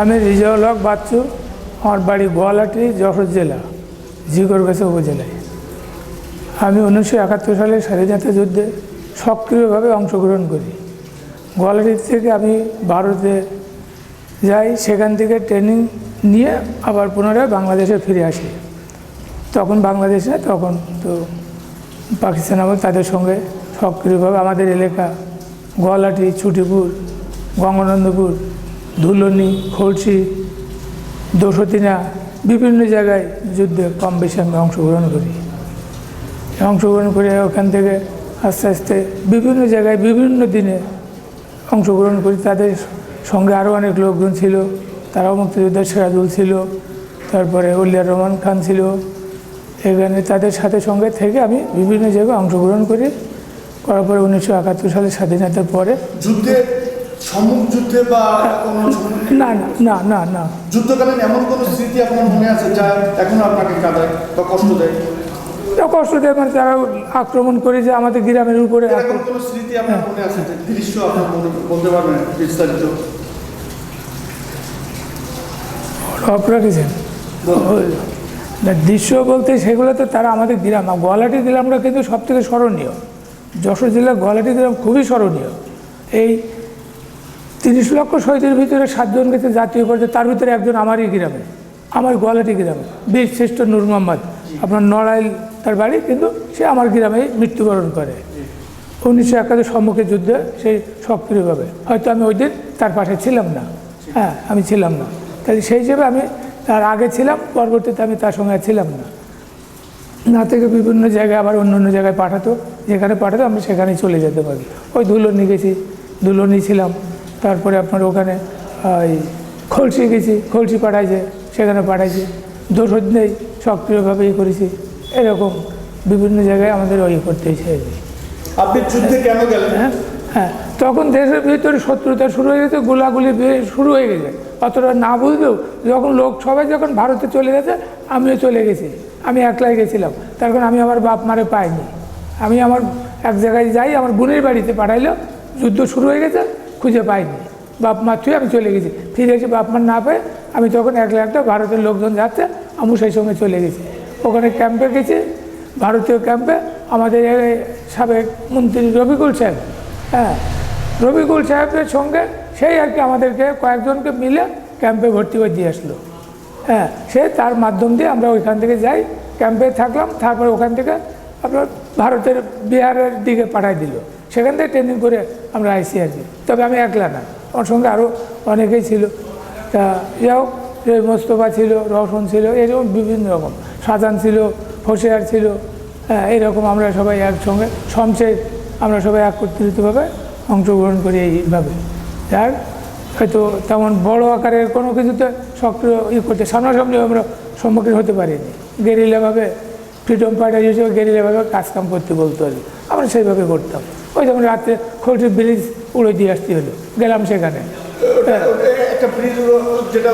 আমি রিজাউল বাচ্চু, আমার বাড়ি গোয়ালাটি, যশোর জেলা জিগরগাছা উপজেলায়। আমি উনিশশো একাত্তর সালে স্বাধীনতা যুদ্ধে সক্রিয়ভাবে অংশগ্রহণ করি। গোয়ালাটি থেকে আমি ভারতে যাই, সেখান থেকে ট্রেনিং নিয়ে আবার পুনরায় বাংলাদেশে ফিরে আসি। তখন বাংলাদেশে, তখন তো পাকিস্তান আমল তাদের সঙ্গে সক্রিয়ভাবে আমাদের এলাকা, গোয়ালাটি, ছুটিপুর, গঙ্গানন্দপুর ধুলনি, খলসি দোসতিনা বিভিন্ন জায়গায় যুদ্ধে কম বেশি আমি অংশগ্রহণ করি। অংশগ্রহণ করে ওখান থেকে আস্তে আস্তে বিভিন্ন জায়গায় বিভিন্ন দিনে অংশগ্রহণ করি। তাদের সঙ্গে আরও অনেক লোকজন ছিল, তারাও মুক্তিযোদ্ধা সিরাজুল ছিল, তারপরে উল্লিয়ার রহমান খান ছিল। এখানে তাদের সাথে সঙ্গে থেকে আমি বিভিন্ন জায়গায় অংশগ্রহণ করি। করার পরে উনিশশো একাত্তর সালে স্বাধীনতার পরে যুদ্ধে সম্মুখ যুদ্ধে বা কোনো না না না না। যুদ্ধকালীন এমন কোনো স্মৃতি আপনার মনে আছে যা এখন আপনাকে কাঁদায় বা কষ্ট দেয়? কষ্ট দেয় মানে তারা আক্রমণ করে যে আমাদের গ্রামের উপরে কোনো স্মৃতি আপনার মনে আছে দৃশ্য আপনার মনে বলতে পারবেন বিস্তারিত? দৃশ্য বলতে সেগুলো তো তারা আমাদের গ্রাম গোয়ালাটি গ্রামটা কিন্তু সব থেকে স্মরণীয়। যশোর জেলার গোয়ালাটি গ্রাম খুবই স্মরণীয়। এই তিরিশ লক্ষ শহীদের ভিতরে সাতজন গেছে জাতীয় পর্যায়ে, তার ভিতরে একজন আমারই গ্রামে, আমার গোয়ালাটি গ্রামে বীর শ্রেষ্ঠ নূর মোহাম্মদ। আপনার নড়াইল তার বাড়ি, কিন্তু সে আমার গ্রামেই মৃত্যুবরণ করে। উনিশশো একাত্তর সম্মুখে যুদ্ধে সেই সক্রিয়ভাবে। হয়তো আমি ওই দিন তার পাশে ছিলাম না। হ্যাঁ আমি ছিলাম না। তাই সেই হিসেবে আমি তার আগে ছিলাম, পরবর্তীতে আমি তার সঙ্গে ছিলাম না। না থেকে বিভিন্ন জায়গায় আবার অন্য অন্য জায়গায় পাঠাতো, যেখানে পাঠাতো আমি সেখানে চলে যেতে পারি। ওই ধুলনি গেছি ধুলনি ছিলাম। তারপরে আপনার ওখানে ওই খলসি গেছি খলসি পাঠাইছে সেখানে পাঠাইছে। দোষদ নেই সক্রিয়ভাবে ই করেছি। এরকম বিভিন্ন জায়গায় আমাদের ওই করতে হয়েছে। আপনি যুদ্ধে কেন গেলেন? হ্যাঁ হ্যাঁ তখন দেশের ভিতরে শত্রুতা শুরু হয়ে গেছে গোলাগুলি শুরু হয়ে গেছে। অতটা না বুঝলেও যখন লোক সবাই যখন ভারতে চলে গেছে আমিও চলে গেছি। আমি একলাই গেছিলাম। তার কারণ আমি আমার বাপ মারে পাইনি। আমি আমার এক জায়গায় যাই আমার বোনের বাড়িতে পাঠাইলো। যুদ্ধ শুরু হয়ে গেছে। খুঁজে পাইনি। বাপ মা থুয়ে আমি চলে গেছি। ফিরে এসে বাপ মার না পেয়ে আমি তখন একলা একটা ভারতের লোকজন যাচ্ছে, আমি সেই সঙ্গে চলে গেছি। ওখানে ক্যাম্পে গেছি, ভারতীয় ক্যাম্পে আমাদের সাবেক মন্ত্রী রবিকুল সাহেব হ্যাঁ রবিকুল সাহেবের সঙ্গে সেই আর কি আমাদেরকে কয়েকজনকে মিলে ক্যাম্পে ভর্তি করে দিয়ে আসলো। হ্যাঁ সে তার মাধ্যম দিয়ে আমরা ওইখান থেকে যাই ক্যাম্পে থাকলাম, তারপরে ওখান থেকে আপনার ভারতের বিহারের দিকে পাঠাই দিল। সেখান থেকে ট্রেনিং করে আমরা আইসি আর কি। তবে আমি একলা না, আমার সঙ্গে আরও অনেকেই ছিল। তা যাই হোক মোস্তফা ছিল, রওশন ছিল, এরকম বিভিন্ন রকম। সাজান ছিল, হোসিয়ার ছিল হ্যাঁ এরকম আমরা সবাই একসঙ্গে সমশেষ আমরা সবাই একত্রিতভাবে অংশগ্রহণ করি এইভাবে। যার হয়তো তেমন বড় আকারের কোনো কিছুতে সক্রিয় ই করতে, সামনাসামনি আমরা সম্মুখীন হতে পারিনি। গেরিলাভাবে ফ্রিডম ফাইটার হিসেবে গেরিলাভাবে কাজকাম করতে বলতে আর কি। আমরা সেইভাবে করতাম। ওই যখন রাত্রে খোলটি ব্রিজ উড়ে দিয়ে আসতে হলো, গেলাম সেখানে। একটা ব্রিজ যেটা